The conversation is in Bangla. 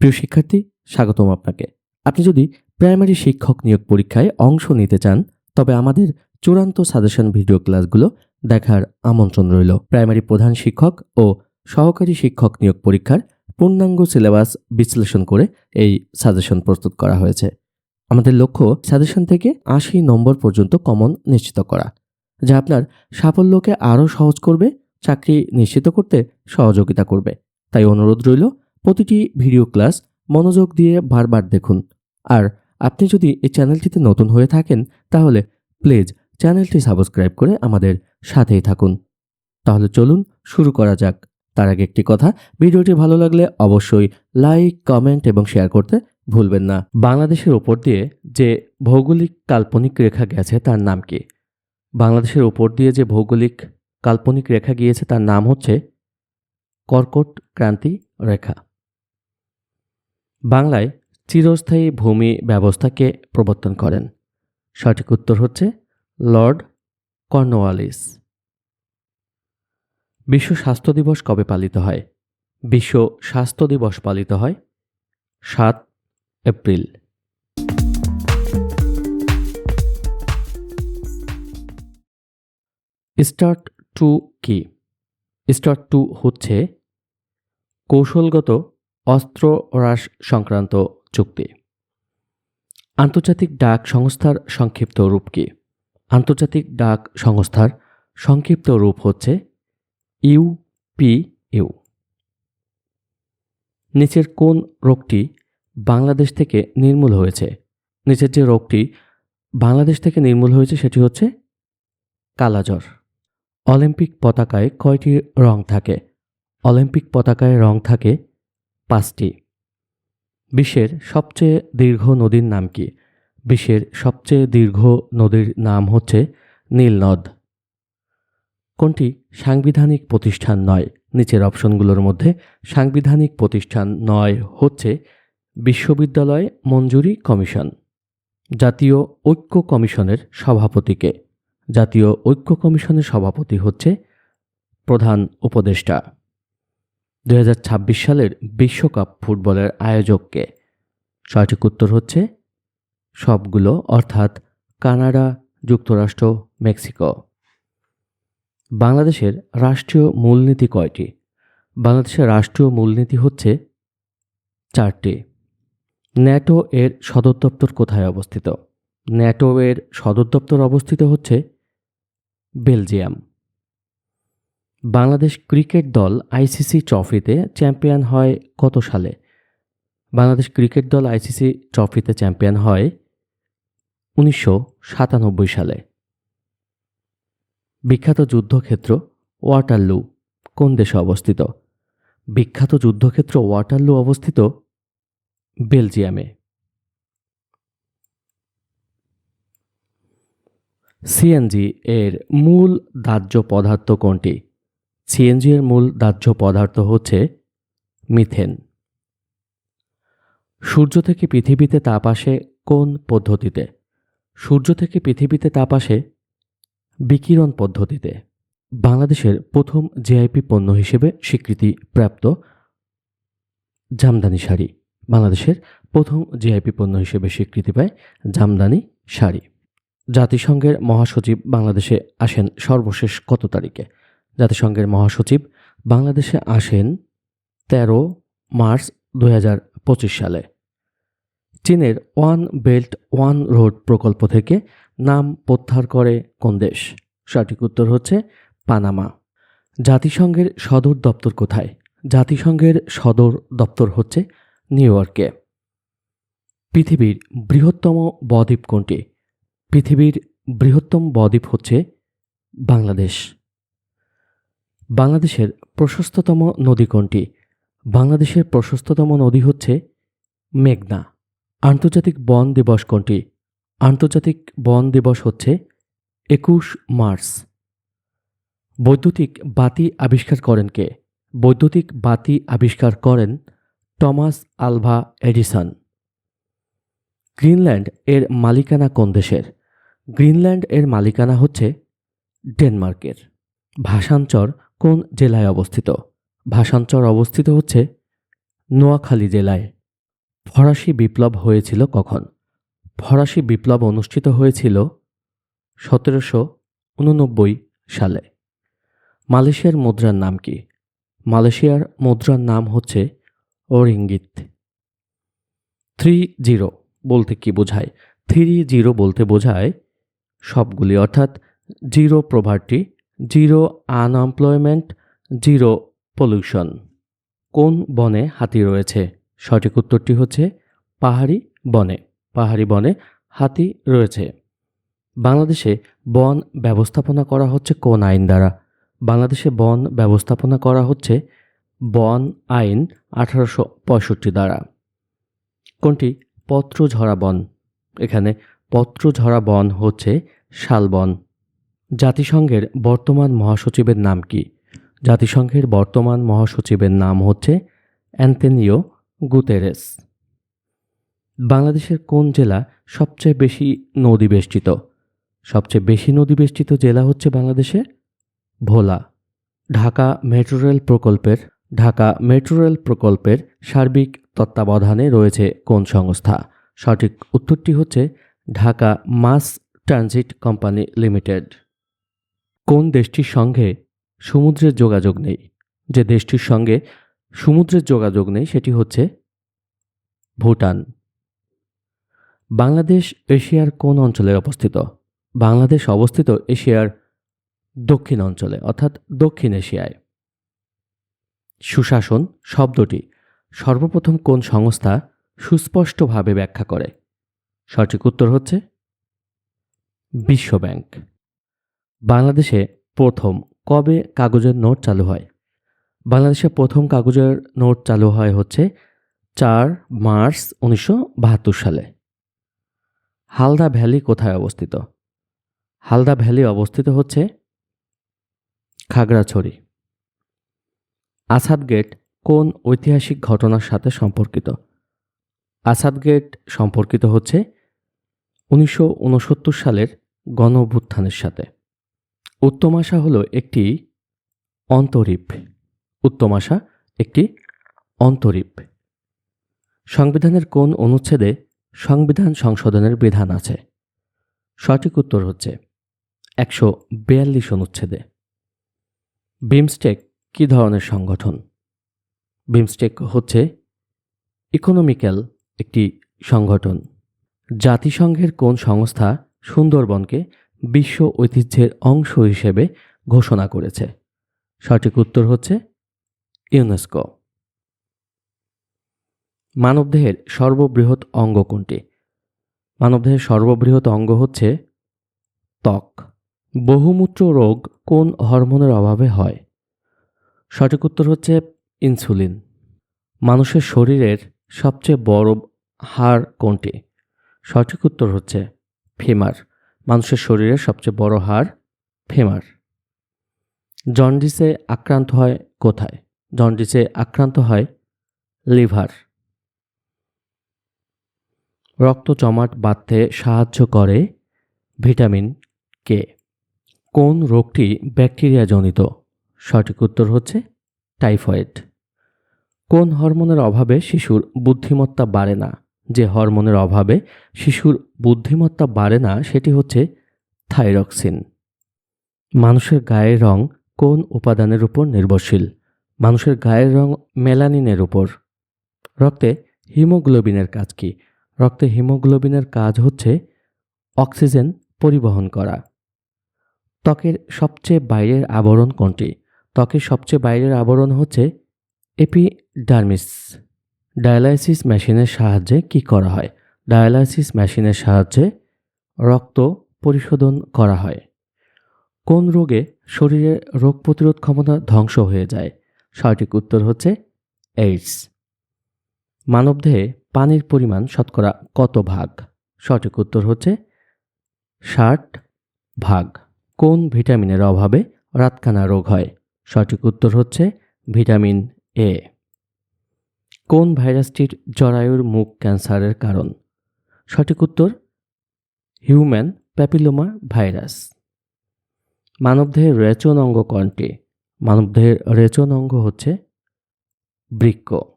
প্রিয় শিক্ষার্থী, স্বাগতম আপনাকে। আপনি যদি প্রাইমারি শিক্ষক নিয়োগ পরীক্ষায় অংশ নিতে চান, তবে আমাদের চূড়ান্ত সাজেশন ভিডিও ক্লাসগুলো দেখার আমন্ত্রণ রইল। প্রাইমারি প্রধান শিক্ষক ও সহকারী শিক্ষক নিয়োগ পরীক্ষার পূর্ণাঙ্গ সিলেবাস বিশ্লেষণ করে এই সাজেশন প্রস্তুত করা হয়েছে। আমাদের লক্ষ্য সাজেশন থেকে আশি নম্বর পর্যন্ত কমন নিশ্চিত করা, যা আপনার সাফল্যকে আরও সহজ করবে, চাকরি নিশ্চিত করতে সহযোগিতা করবে। তাই অনুরোধ রইল প্রতিটি ভিডিও ক্লাস মনোযোগ দিয়ে বারবার দেখুন। আর আপনি যদি এই চ্যানেলটিতে নতুন হয়ে থাকেন, তাহলে প্লিজ চ্যানেলটি সাবস্ক্রাইব করে আমাদের সাথেই থাকুন। তাহলে চলুন শুরু করা যাক। তার আগে একটি কথা, ভিডিওটি ভালো লাগলে অবশ্যই লাইক, কমেন্ট এবং শেয়ার করতে ভুলবেন না। বাংলাদেশের ওপর দিয়ে যে ভৌগোলিক কাল্পনিক রেখা গেছে, তার নাম কি? বাংলাদেশের ওপর দিয়ে যে ভৌগোলিক কাল্পনিক রেখা গিয়েছে, তার নাম হচ্ছে কর্কট ক্রান্তি রেখা। বাংলায় চিরস্থায়ী ভূমি ব্যবস্থাকে প্রবর্তন করেন। সঠিক উত্তর হচ্ছে লর্ড কর্নওয়ালিস। বিশ্ব স্বাস্থ্য দিবস কবে পালিত হয়? বিশ্ব স্বাস্থ্য দিবস পালিত হয় সাত এপ্রিল। স্টার্ট টু কি? স্টার্ট টু হচ্ছে কৌশলগত অস্ত্র হ্রাস সংক্রান্ত চুক্তি। আন্তর্জাতিক ডাক সংস্থার সংক্ষিপ্ত রূপ কি? আন্তর্জাতিক ডাক সংস্থার সংক্ষিপ্ত রূপ হচ্ছে ইউপিইউ নিচের কোন রোগটি বাংলাদেশ থেকে নির্মূল হয়েছে? নিচের যে রোগটি বাংলাদেশ থেকে নির্মূল হয়েছে সেটি হচ্ছে কালাজ্বর। অলিম্পিক পতাকায় কয়টি রং থাকে? অলিম্পিক পতাকায় রং থাকে পাঁচটি। বিশ্বের সবচেয়ে দীর্ঘ নদীর নাম কি? বিশ্বের সবচেয়ে দীর্ঘ নদীর নাম হচ্ছে নীলনদ কোনটি সাংবিধানিক প্রতিষ্ঠান নয়? নিচের অপশনগুলোর মধ্যে সাংবিধানিক প্রতিষ্ঠান নয় হচ্ছে বিশ্ববিদ্যালয় মঞ্জুরি কমিশন, জাতীয় ঐক্য কমিশনের সভাপতিকে। জাতীয় ঐক্য কমিশনের সভাপতি হচ্ছে প্রধান উপদেষ্টা। দুই হাজার ছাব্বিশ সালের বিশ্বকাপ ফুটবলের আয়োজককে। সঠিক উত্তর হচ্ছে সবগুলো, অর্থাৎ কানাডা, যুক্তরাষ্ট্র, মেক্সিকো। বাংলাদেশের রাষ্ট্রীয় মূলনীতি কয়টি? বাংলাদেশের রাষ্ট্রীয় মূলনীতি হচ্ছে চারটি। ন্যাটো এর সদর দপ্তর কোথায় অবস্থিত? ন্যাটো এর সদর দপ্তর অবস্থিত হচ্ছে বেলজিয়াম। বাংলাদেশ ক্রিকেট দল আইসিসি ট্রফিতে চ্যাম্পিয়ন হয় কত সালে? বাংলাদেশ ক্রিকেট দল আইসিসি ট্রফিতে চ্যাম্পিয়ন হয় উনিশশো সাতানব্বই সালে। বিখ্যাত যুদ্ধক্ষেত্র ওয়াটারলু কোন দেশে অবস্থিত? বিখ্যাত যুদ্ধক্ষেত্র ওয়াটারলু অবস্থিত বেলজিয়ামে। সিএনজি এর মূল দাহ্য পদার্থ কোনটি? সিএনজি এর মূল দাহ্য পদার্থ হচ্ছে মিথেন। সূর্য থেকে পৃথিবীতে তাপ আসে কোন পদ্ধতিতে? সূর্য থেকে পৃথিবীতে তাপ আসে বিকিরণ পদ্ধতিতে। বাংলাদেশের প্রথম জিআইপি পণ্য হিসেবে স্বীকৃতি প্রাপ্ত জামদানি শাড়ি। বাংলাদেশের প্রথম জিআইপি পণ্য হিসেবে স্বীকৃতি পায় জামদানি শাড়ি। জাতিসংঘের মহাসচিব বাংলাদেশে আসেন সর্বশেষ কত তারিখে? জাতিসংঘের মহাসচিব বাংলাদেশে আসেন তেরো মার্চ দু হাজার পঁচিশ সালে। চীনের ওয়ান বেল্ট ওয়ান রোড প্রকল্প থেকে নাম প্রত্যাহার করে কোন দেশ? সঠিক উত্তর হচ্ছে পানামা। জাতিসংঘের সদর দপ্তর কোথায়? জাতিসংঘের সদর দপ্তর হচ্ছে নিউ ইয়র্কে। পৃথিবীর বৃহত্তম বদ্বীপ কোনটি? পৃথিবীর বৃহত্তম বদ্বীপ হচ্ছে বাংলাদেশ। বাংলাদেশের প্রশস্ততম নদী কোনটি? বাংলাদেশের প্রশস্ততম নদী হচ্ছে মেঘনা। আন্তর্জাতিক বন দিবস কোনটি? আন্তর্জাতিক বন দিবস হচ্ছে একুশ মার্চ। বৈদ্যুতিক বাতি আবিষ্কার করেন কে? বৈদ্যুতিক বাতি আবিষ্কার করেন টমাস আলভা এডিসন। গ্রিনল্যান্ড এর মালিকানা কোন দেশের? গ্রিনল্যান্ড এর মালিকানা হচ্ছে ডেনমার্কের। ভাষাঞ্চর কোন জেলায় অবস্থিত? ভাষাঞ্চর অবস্থিত হচ্ছে নোয়াখালী জেলায়। ফরাসি বিপ্লব হয়েছিল কখন? ফরাসি বিপ্লব অনুষ্ঠিত হয়েছিল সতেরোশো উননব্বই সালে। মালয়েশিয়ার মুদ্রার নাম কি? মালয়েশিয়ার মুদ্রার নাম হচ্ছে ওরিঙ্গিত থ্রি জিরো বলতে কি বোঝায়? থ্রি জিরো বলতে বোঝায় সবগুলি, অর্থাৎ zero poverty zero unemployment zero pollution কোন বনে হাতি রয়েছে? সঠিক উত্তরটি হচ্ছে পাহাড়ি বনে। পাহাড়ি বনে হাতি রয়েছে। বাংলাদেশে বন ব্যবস্থাপনা করা হচ্ছে কোন আইন দ্বারা? বাংলাদেশে বন ব্যবস্থাপনা করা হচ্ছে বন আইন আঠারোশো পঁয়ষট্টি দ্বারা। কোনটি? পত্রঝরা বন। এখানে পত্রঝরা বন হচ্ছে শালবন জাতিসংঘের বর্তমান মহাসচিবের নাম কি? জাতিসংঘের বর্তমান মহাসচিবের নাম হচ্ছে অ্যান্তেনিও গুতেরেস। বাংলাদেশের কোন জেলা সবচেয়ে বেশি নদী বেষ্টিত সবচেয়ে বেশি নদী বেষ্টিত জেলা হচ্ছে বাংলাদেশে ভোলা। ঢাকা মেট্রো রেল প্রকল্পের, ঢাকা মেট্রো রেল প্রকল্পের সার্বিক তত্ত্বাবধানে রয়েছে কোন সংস্থা? সঠিক উত্তরটি হচ্ছে Dhaka mass transit company limited. কোন দেশটির সঙ্গে সমুদ্রের যোগাযোগ নেই? যে দেশটির সঙ্গে সমুদ্রের যোগাযোগ নেই, সেটি হচ্ছে ভুটান। বাংলাদেশ এশিয়ার কোন অঞ্চলে অবস্থিত? বাংলাদেশ অবস্থিত এশিয়ার দক্ষিণ অঞ্চলে, অর্থাৎ দক্ষিণ এশিয়ায়। সুশাসন শব্দটি সর্বপ্রথম কোন সংস্থা সুস্পষ্টভাবে ব্যাখ্যা করে? সঠিক উত্তর হচ্ছে বিশ্বব্যাংক। বাংলাদেশে প্রথম কবে কাগজের নোট চালু হয়? বাংলাদেশে প্রথম কাগজের নোট চালু হয় হচ্ছে চার মার্চ উনিশশো বাহাত্তর সালে। হালদা ভ্যালি কোথায় অবস্থিত? হালদা ভ্যালি অবস্থিত হচ্ছে খাগড়াছড়ি। আসাদ গেট কোন ঐতিহাসিক ঘটনার সাথে সম্পর্কিত? আসাদ গেট সম্পর্কিত হচ্ছে উনিশশো উনসত্তর সালের গণ সাথে। উত্তমাশা হলো একটি অন্তরীপ। উত্তমাশা একটি অন্তরীপ। সংবিধানের কোন অনুচ্ছেদে সংবিধান সংশোধনের বিধান আছে? সঠিক উত্তর হচ্ছে একশো বিয়াল্লিশ অনুচ্ছেদে। বিমস্টেক কী ধরনের সংগঠন? বিমস্টেক হচ্ছে ইকোনমিক্যাল একটি সংগঠন। জাতিসংঘের কোন সংস্থা সুন্দরবনকে বিশ্ব ঐতিহ্যের অংশ হিসেবে ঘোষণা করেছে। সঠিক উত্তর হচ্ছে ইউনেস্কো। মানবদেহের সর্ববৃহৎ অঙ্গ কোনটি? মানবদেহের সর্ববৃহৎ অঙ্গ হচ্ছে ত্বক। বহুমূত্র রোগ কোন হরমোনের অভাবে হয়? সঠিক উত্তর হচ্ছে ইনসুলিন। মানুষের শরীরের সবচেয়ে বড় হাড় কোনটি? সঠিক উত্তর হচ্ছে ফেমার। মানুষের শরীরের সবচেয়ে বড় হাড় ফেমার। জন্ডিসে আক্রান্ত হয় কোথায়? জন্ডিসে আক্রান্ত হয় লিভার। রক্ত জমাট বাঁধতে সাহায্য করে ভিটামিন কে। কোন রোগটি ব্যাকটেরিয়াজনিত? সঠিক উত্তর হচ্ছে টাইফয়েড। কোন হরমোনের অভাবে শিশুর বুদ্ধিমত্তা বাড়ে না? যে হরমোনের অভাবে শিশুর বুদ্ধিমত্তা বাড়ে না, সেটি হচ্ছে থাইরক্সিন। মানুষের গায়ের রং কোন উপাদানের উপর নির্ভরশীল? মানুষের গায়ের রং মেলানিনের উপর। রক্তে হিমোগ্লোবিনের কাজ কি? রক্তে হিমোগ্লোবিনের কাজ হচ্ছে অক্সিজেন পরিবহন করা। ত্বকের সবচেয়ে বাইরের আবরণ কোনটি? ত্বকের সবচেয়ে বাইরের আবরণ হচ্ছে এপিডার্মিস। ডায়ালাইসিস মেশিনের সাহায্যে কি করা হয়? ডায়ালাইসিস মেশিনের সাহায্যে রক্ত পরিশোধন করা হয়। কোন রোগে শরীরে রোগ প্রতিরোধ ক্ষমতা ধ্বংস হয়ে যায়? সঠিক উত্তর হচ্ছে এইডস। মানবদেহে পানির পরিমাণ শতকরা কত ভাগ? সঠিক উত্তর হচ্ছে ষাট ভাগ। কোন ভিটামিনের অভাবে রাতকানা রোগ হয়? সঠিক উত্তর হচ্ছে ভিটামিন এ। কোন ভাইরাসটির জরায়ুর মুখ ক্যান্সারের কারণ? সঠিক উত্তর, হিউম্যান প্যাপিলোমা ভাইরাস। মানবদেহের রেচন অঙ্গ কোনটি? মানবদেহের রেচন অঙ্গ হচ্ছে বৃক্ক।